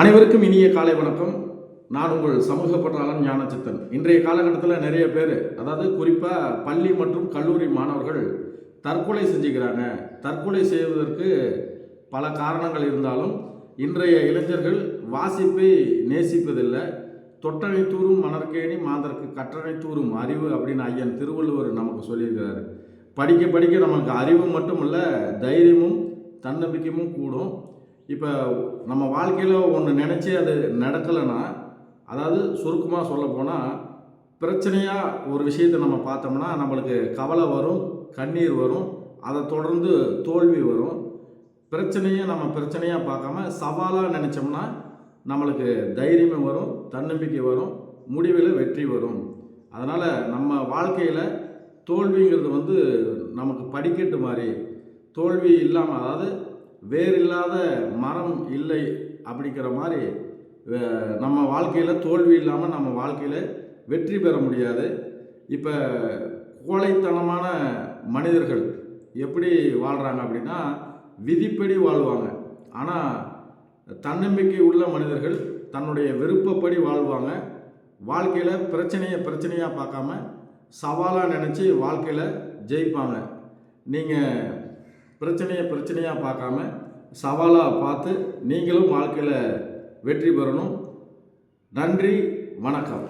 அனைவருக்கும் இனிய காலை வணக்கம். நான் உங்கள் சமூக பற்றாளன் ஞானச்சித்தன். இன்றைய காலகட்டத்தில் நிறைய பேர் அதாவது குறிப்பாக பள்ளி மற்றும் கல்லூரி மாணவர்கள் தற்கொலை செஞ்சுக்கிறாங்க. தற்கொலை செய்வதற்கு பல காரணங்கள் இருந்தாலும் இன்றைய இளைஞர்கள் வாசிப்பை நேசிப்பதில்லை. தொட்டனை தூரும் மணற்கேணி மாந்தருக்கு கற்றனை தூரும் அறிவு அப்படின்னு ஐயன் திருவள்ளுவர் நமக்கு சொல்லியிருக்கிறாரு. படிக்க படிக்க நமக்கு அறிவு மட்டும் இல்லை தைரியமும் தன்னம்பிக்கையும் கூடும். இப்போ நம்ம வாழ்க்கையில் ஒன்று நினச்சி அது நடக்கலைன்னா அதாவது சுருக்கமாக சொல்ல போனால் பிரச்சனையாக ஒரு விஷயத்தை நம்ம பார்த்தோம்னா நம்மளுக்கு கவலை வரும் கண்ணீர் வரும் அதை தொடர்ந்து தோல்வி வரும். பிரச்சனையை நம்ம பிரச்சனையாக பார்க்காம சவாலாக நினச்சோம்னா நம்மளுக்கு தைரியமும் வரும் தன்னம்பிக்கை வரும் முடிவில் வெற்றி வரும். அதனால் நம்ம வாழ்க்கையில் தோல்விங்கிறது வந்து நமக்கு படிக்கட்டு மாதிரி. தோல்வி இல்லாமல் அதாவது வேர் இல்லாத மரம் இல்லை அப்படிங்கிற மாதிரி நம்ம வாழ்க்கையில் தோல்வி இல்லாமல் நம்ம வாழ்க்கையில் வெற்றி பெற முடியாது. இப்போ கோழைத்தனமான மனிதர்கள் எப்படி வாழ்கிறாங்க அப்படின்னா விதிப்படி வாழ்வாங்க. ஆனால் தன்னம்பிக்கை உள்ள மனிதர்கள் தன்னுடைய விருப்பப்படி வாழ்வாங்க. வாழ்க்கையில் பிரச்சனையை பிரச்சனையாக பார்க்காம சவாலாக நினச்சி வாழ்க்கையில் ஜெயிப்பாங்க. நீங்கள் பிரச்சனையை பிரச்சனையாக பார்க்காம சவாலாக பார்த்து நீங்களும் வாழ்க்கையில் வெற்றி பெறணும். நன்றி வணக்கம்.